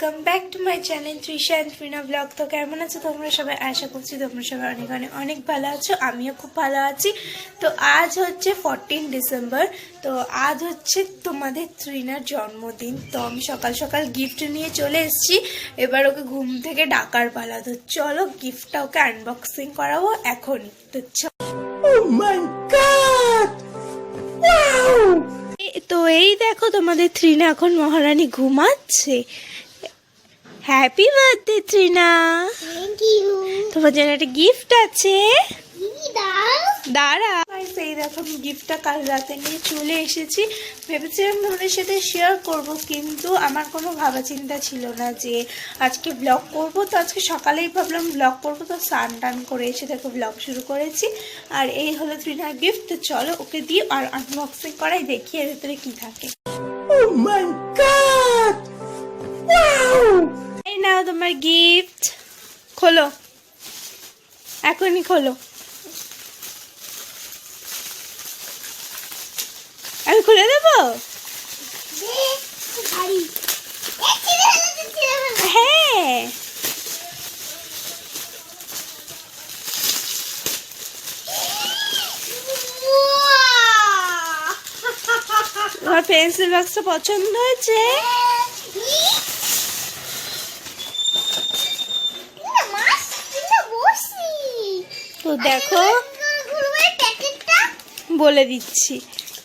Welcome back to my channel Trisha and Fina blog তো কেমন আছো তোমরা? সবাই আশা করছি তোমরা সবাই অনেক অনেক অনেক ভালো আছো আমিও খুব ভালো আছি। তো আজ হচ্ছে ফোরটিন ডিসেম্বর তো আজ হচ্ছে তোমাদের ত্রিনার জন্মদিন। তো আমি সকাল সকাল গিফট নিয়ে চলে এসেছি। এবার ওকে ঘুম থেকে ডাকার পালা। তো চলো গিফটটা ওকে আনবক্সিং করাবো এখনই। তো Oh তো এই দেখো তোমাদের ত্রিনা এখন মহারানী ঘুমাচ্ছে। Happy birthday Trina thank you তোমার জন্য একটা গিফট আছে। দিদি দাও দাঁড়া। সেই দেখো আমি গিফটটা কাল রাতে নিয়ে চলে এসেছি। ভেবেছিলাম তোমাদের সাথে শেয়ার করব কিন্তু আমার কোনো ভাবা চিন্তা ছিল না যে আজকে ব্লগ করব। তো আজকে সকালেই ভাবলাম ব্লগ করব তো স্নান টান করে এসে দেখো ব্লগ শুরু করেছি। আর এই হলো ত্রিনার গিফট তো চলো ওকে দিয়ে আর আনবক্সিং করাই দেখি এর ভেতরে কি থাকে। Oh my god! Wow! নাও তোমার গিফট খোলো। এখনই খোলো। আমি খুলে দেবো? হ্যাঁ। তোমার পেন্সিল বক্সটা পছন্দ হয়েছে? তো দেখো। বলে দিচ্ছি।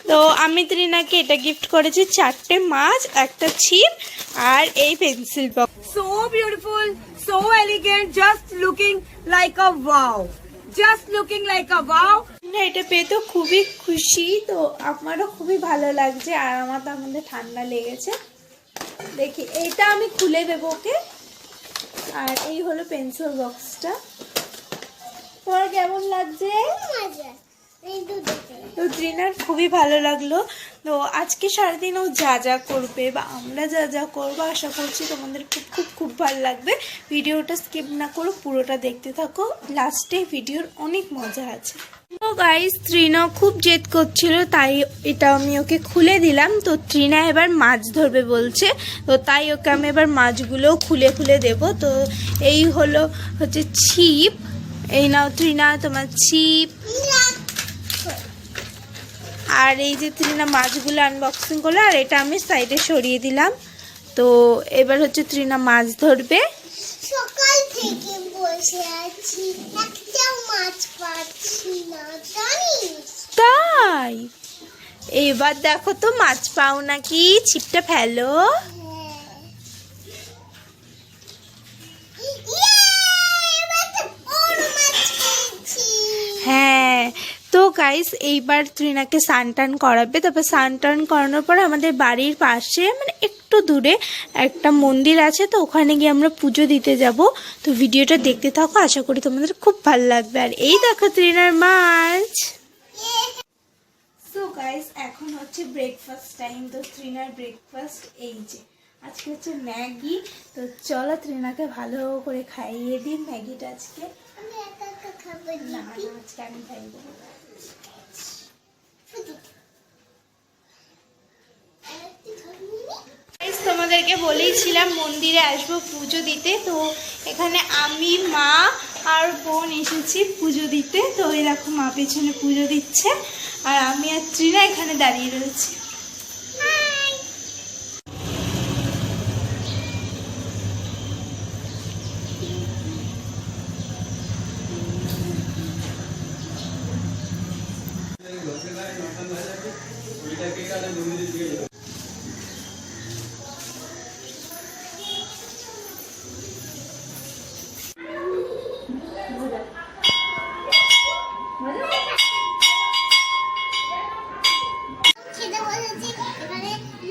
তো আমি ত্রিনাকে এটা গিফট করেছি চারটে মাছ একটা ছিপ আর এই pencil box so beautiful so elegant, just looking like a wow. Just looking like a. না এটা পেয়ে তো খুবই খুশি তো আমারও খুবই ভালো লাগছে আর আমার তো আমাদের ঠান্ডা লেগেছে। দেখি এইটা আমি খুলে দেবো ওকে। আর এই হলো পেন্সিল বক্সটা তোমার কেমন লাগছে? তো ট্রিনার খুবই ভালো লাগল। তো আজকে সারাদিন ও যা যা করবে বা আমরা যা যা করব আশা করছি তোমাদের খুব খুব খুব ভালো লাগবে। ভিডিওটা স্কিপ না করো পুরোটা দেখতে থাকো। লাস্টে ভিডিওর অনেক মজা আছে। তো গাইস ত্রিনা খুব জেদ করছিল তাই এটা আমি ওকে খুলে দিলাম। তো ত্রিনা এবার মাছ ধরবে বলছে। তো তাই ওকে আমি এবার মাছগুলোও খুলে খুলে দেব। তো এই হলো হচ্ছে ছিপ। এই নাও ত্রিনা তোমার ছিপ। আর এই যে ত্রিনা মাছগুলো আনবক্সিং করল আর এটা আমি সাইডে সরিয়ে দিলাম। তো এবার হচ্ছে ত্রিনা মাছ ধরবে। সকাল থেকে বসে আছি একটাও মাছ পাচ্ছি না জানিস? তাই? এবার দেখো তো মাছ পাও নাকি? ছিপটা ফেলো। গাইস এইবার ত্রিনাকে স্নান টান করাবে। তারপর স্নান টান করানোর পর আমাদের বাড়ির পাশে মানে একটু দূরে একটা মন্দির আছে তো ওখানে গিয়ে আমরা পুজো দিতে যাব। তো ভিডিওটা দেখতে থাকো আশা করি তোমাদের খুব ভালো লাগবে। আর এই দেখো ত্রিনার মাছ। সো গাইস এখন হচ্ছে ব্রেকফাস্ট টাইম তো ত্রিনার ব্রেকফাস্ট এই যে। আজকে হচ্ছে ম্যাগি তো চলো ত্রিনাকে ভালো করে খাইয়ে দিই ম্যাগিটা আজকে। আমি একা একা খাব না আজকে আমি খাইয়ে দেবো তোমাদেরকে বলেইছিলাম মন্দিরে আসব পুজো দিতে, তো এখানে আমি, মা আর বোন এসেছি পুজো দিতে, তো এরকম মা পেছনে পুজো দিচ্ছে, আর আমি আর ত্রিনা এখানে দাঁড়িয়ে রয়েছি।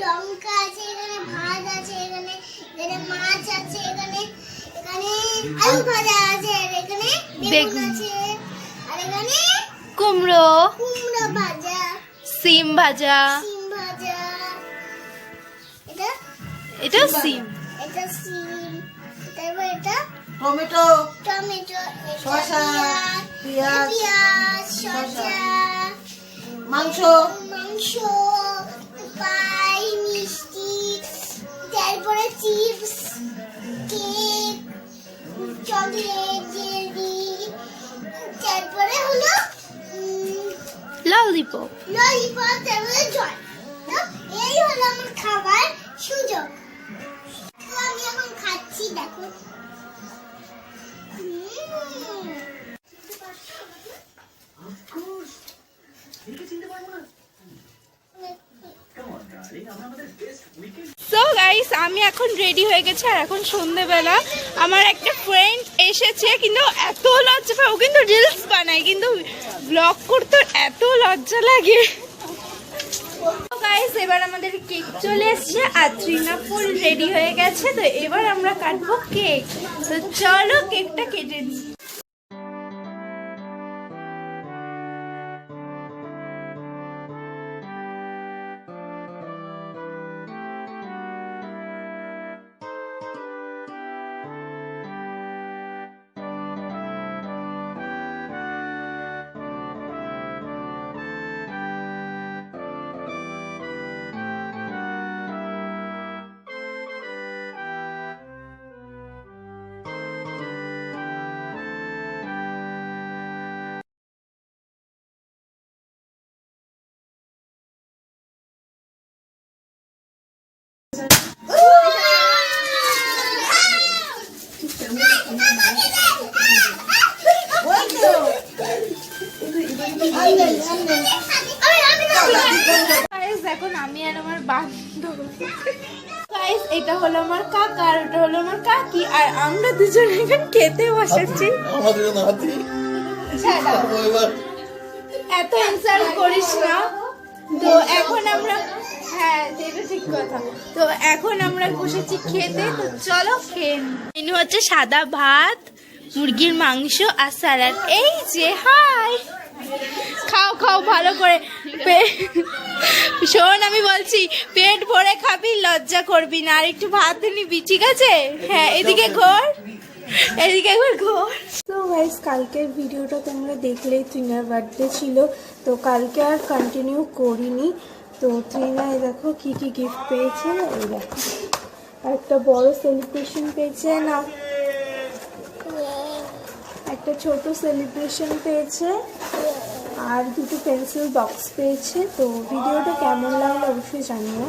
লঙ্কা আছে এখানে ভাত আছে এখানে এখানে মাছ আছে এখানে এখানে আলু ভাজা আছে এখানে বেগুন বেগুন। আছে আর এখানে কুমড়ো। কুমড়ো ভাজা। সিম ভাজা। এটা সিম এটা সিম তারপর এটা টমেটো টমেটো শসা, পেঁয়াজ, পেঁয়াজ শসা মাংস মাংস পাই মিষ্টি তারপরে চিপস কেক চকলেট জেলি তারপরে হলো ললিপপ ললিপপ তারপরে জল। এই হলো আমার খাবার সুযোগ। সো গাইস আমি এখন রেডি হয়ে গেছি আর এখন সন্ধেবেলা। আমার একটা ফ্রেন্ড এসেছে কিন্তু এত লজ্জা পায়। ও কিন্তু রিলস বানায়, কিন্তু ব্লগ করতে এত লজ্জা লাগে। গাইস এবার আমাদের কেক চলে এসছে আর ফুল রেডি হয়ে গেছে। তো এবার আমরা কাটবো কেক তো চলো কেকটা কেটে নিই। আমি আর আমার বান্ধব। গাইস এটা হলো আমার কাকা আর ওটা হলো আমার কাকি, আর আমরা দুজন এখন খেতে বসেছি। এত ইনসাল্ট করিস না। তো এখন আমরা হ্যাঁ ঠিক কথা। তো এখন আমরা বসেছি খেতে। চলো খেয়ে মেনু হচ্ছে সাদা ভাত, মুরগির মাংস আর স্যালাড। এই যে হাই খাও খাও, ভালো করে শোন, আমি বলছি, পেট ভরে খাবি, লজ্জা করবি না। আর একটু ভাত নিবি, ঠিক আছে? হ্যাঁ এদিকে ঘোর। এদিকে ঘোর গাইস কালকের ভিডিওটা তোমরা দেখলেই ত্রিনার বার্থডে ছিল, তো কালকে আর কন্টিনিউ করিনি। তো ত্রিনায় দেখো কি কি গিফট পেয়েছে দেখো। একটা বড় সেলিব্রেশন পেয়েছে, না? একটা ছোট সেলিব্রেশন পেয়েছে। আর দুটো পেন্সিল বক্স পেয়েছে তো ভিডিওটা কেমন লাগল অবশ্যই জানিও।